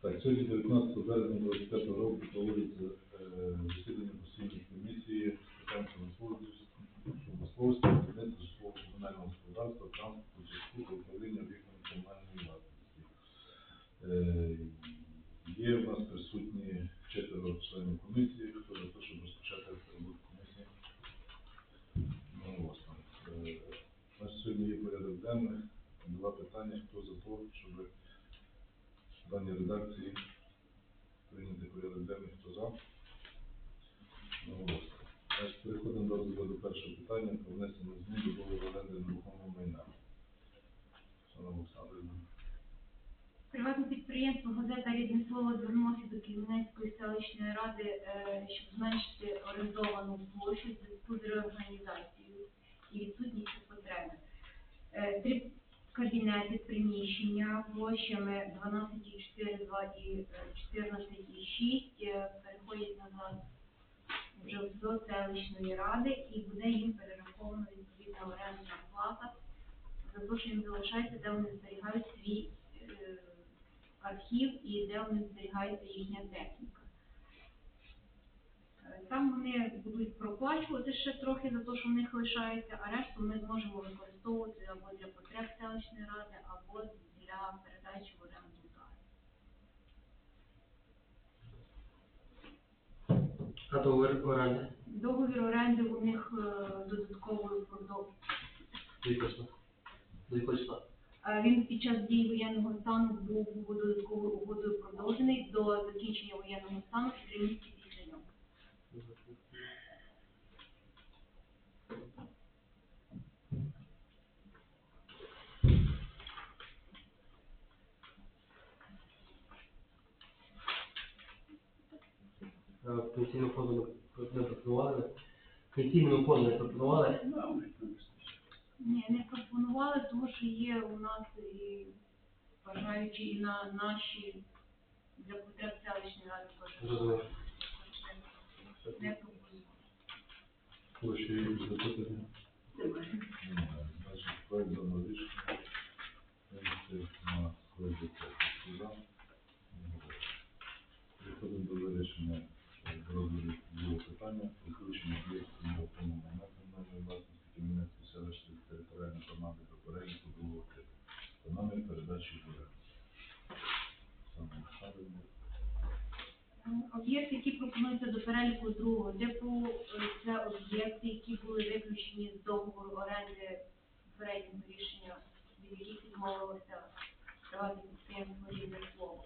Так, сьогодні 19 березня 25 року проводиться е, засідання постійної комісії з промисловості, будівництва, житлового комунального господарства, транспорту, зв'язку та управління об'єктами комунальної власності. Е, Є в нас присутні четверо членів комісії, хто за те, щоб розпочати роботу комісії. Ну, власне, е, у нас сьогодні є порядок денний, два питання, хто за те, щоб в редакції прийняти порядок денний, хто за. Переходимо до розгляду першого питання про внесення змін до договору оренди нерухомого майна. Шановна Олександрівна. Приватне підприємство «Газета Рідне слово» звернулося до Кіменецької селищної ради, е, щоб зменшити орендовану площу в зв'язку з реорганізацією і відсутністю потреби. Е, кабінети приміщення площами 12,4,2 і е, 14,6 е, переходять назад вже до селищної ради і буде їм перераховано відповідна орендна плата за те, що їм залишається, де вони зберігають свій е, архів і де вони зберігається їхня техніка. Вони будуть проплачувати ще трохи за те, що в них лишається, а решту ми зможемо використовувати або для потреб селищної ради, або для передачі в оренду. А договір оренди? Договір оренди у них е, додатковою продовжує. Відносно. До якого числа? Е, Він під час дії воєнного стану був додатковою угодою продовжений до закінчення воєнного стану і три місяці після нього. Пенсійному фонду не пропонували. Пенсійному фонду не пропонували. Ні, не пропонували, тому що є у нас і бажаючі і на наші для потреб селищної ради Зрозуміло. теж. Не пропонували. Хто запитання? Немає. Значить, проект даного рішення винести на розгляд сесії. За. Переходимо до вирішення е, розгляду другого питання про включення об'єктів нерухомого майна комунальної власності Кремінецької селищної територіальної громади до переліку другого типу. Та намір передачі в оренду. Саме Олександрівна. Об'єкти, які пропонуються до переліку другого типу, це об'єкти, які були виключені з договору оренди попереднього рішення, від яких відмовилося приватне підприємство різне слово.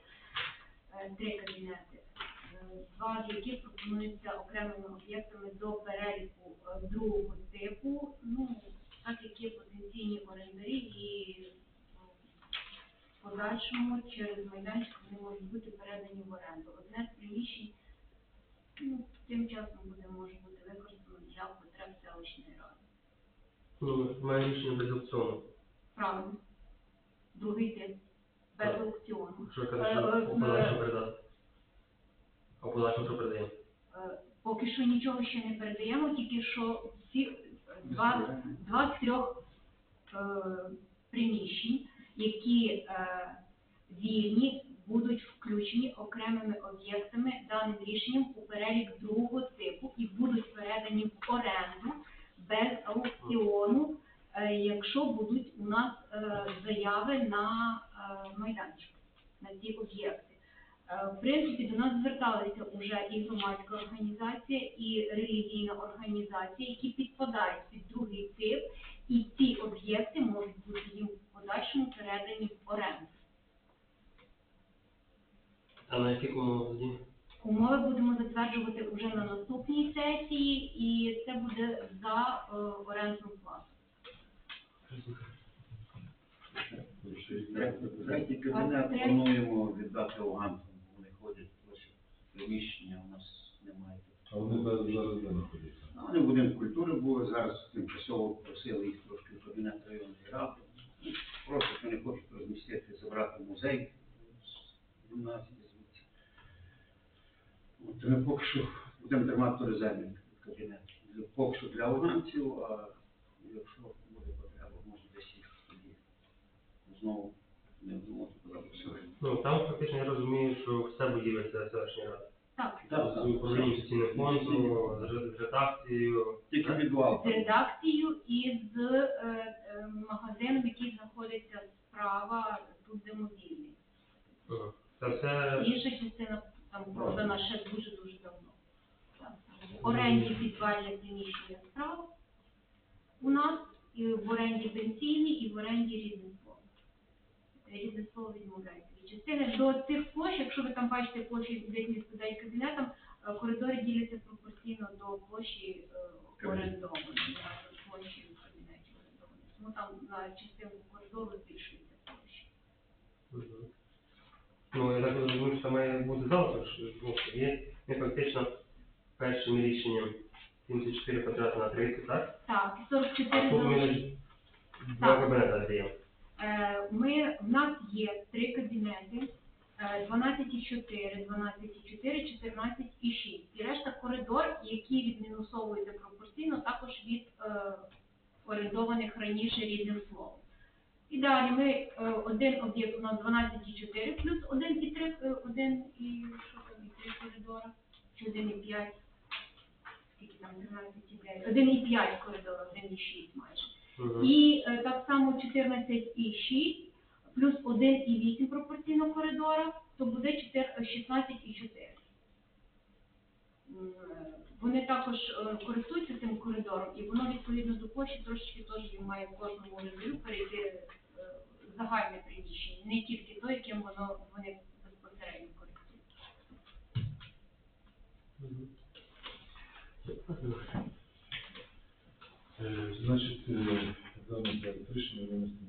Е, Три кабінети. Е, Два з яких пропонуються окремими об'єктами до переліку другого типу, ну, так як є потенційні орендарі і в подальшому через майданчик вони можуть бути передані в оренду. Одне з приміщень ну, тим буде може бути використано для потреб селищної ради. Ну, має рішення без аукціону. Правильно. Другий тип. Без Так. аукціону. Що Е, каже, е, що у передати? А що передаємо? Е, Поки що нічого ще не передаємо, тільки що всі е, два, два з трьох е, приміщень, які е, вільні, будуть включені окремими об'єктами даним рішенням у перелік другого типу і будуть передані в оренду без аукціону, е, якщо будуть у нас е, заяви на е, майданчик, на ці об'єкти. В принципі, до нас зверталися вже і громадська організація, і релігійна організація, які підпадають під другий тип, і ці об'єкти можуть бути їм в подальшому передані в оренду. А на яких умовах тоді? Умови будемо затверджувати вже на наступній сесії, і це буде за е, орендну плату. Третій кабінет третій? плануємо віддати афганцям. Вони ходять лише приміщення, у нас немає. А вони зараз зараз де знаходяться? Ну, Вони в будинку культури були, зараз тимчасово просили їх трошки в кабінет районної ради. Просто вони хочуть розмістити, забрати музей От ми поки що будемо тримати резервний кабінет. Поки що для афганців, а якщо буде потреба, може десь їх тоді знову не куди. Ну, там фактично я розумію, що все будівля це селищна рада. Так, Так, З управлінням пенсійного фонду, з редакцією. Тільки підвал. з редакцією і з е, е, магазином, який знаходиться справа тут де мобільний. Ага. Це все Інша частина там продана ще дуже-дуже давно. Так. В оренді підвальне приміщення справа у нас, і в оренді пенсійний, і в оренді різне слово. Різне слово відмовляється від частини. До цих площ, якщо ви там бачите площі, де місто дай кабінетом, е, коридори діляться пропорційно до площі е, орендованої, площі в кабінеті орендованої. Тому там на частинку коридору збільшується площа. Ну, я так розумію, що має бути завтра, що що є ми фактично першим рішенням 74 квадрата на 30, так? Так, 44 А тут залишилось. два Так. кабінета даємо. Е, ми, в нас є три кабінети, е, 12,4, 12,4, 14,6. І решта коридор, який відмінусовується пропорційно також від е, орендованих раніше рідним словом. І далі ми е, один об'єкт у нас 12,4 плюс 1,3 е, 1 і що там, і 3 коридора, чи 1,5 не знаю, відділяється, 1,5 коридор, 1,6 майже. Мгм. І е, так само 14,6 плюс 1,8 пропорційно коридора, то буде 16,4. Вони також е, користуються цим коридором, і воно відповідно до площі трошечки теж він має в кожному жителю перейти е, загальне приміщення, не тільки то, яким воно вони Значить, е, проект рішення винести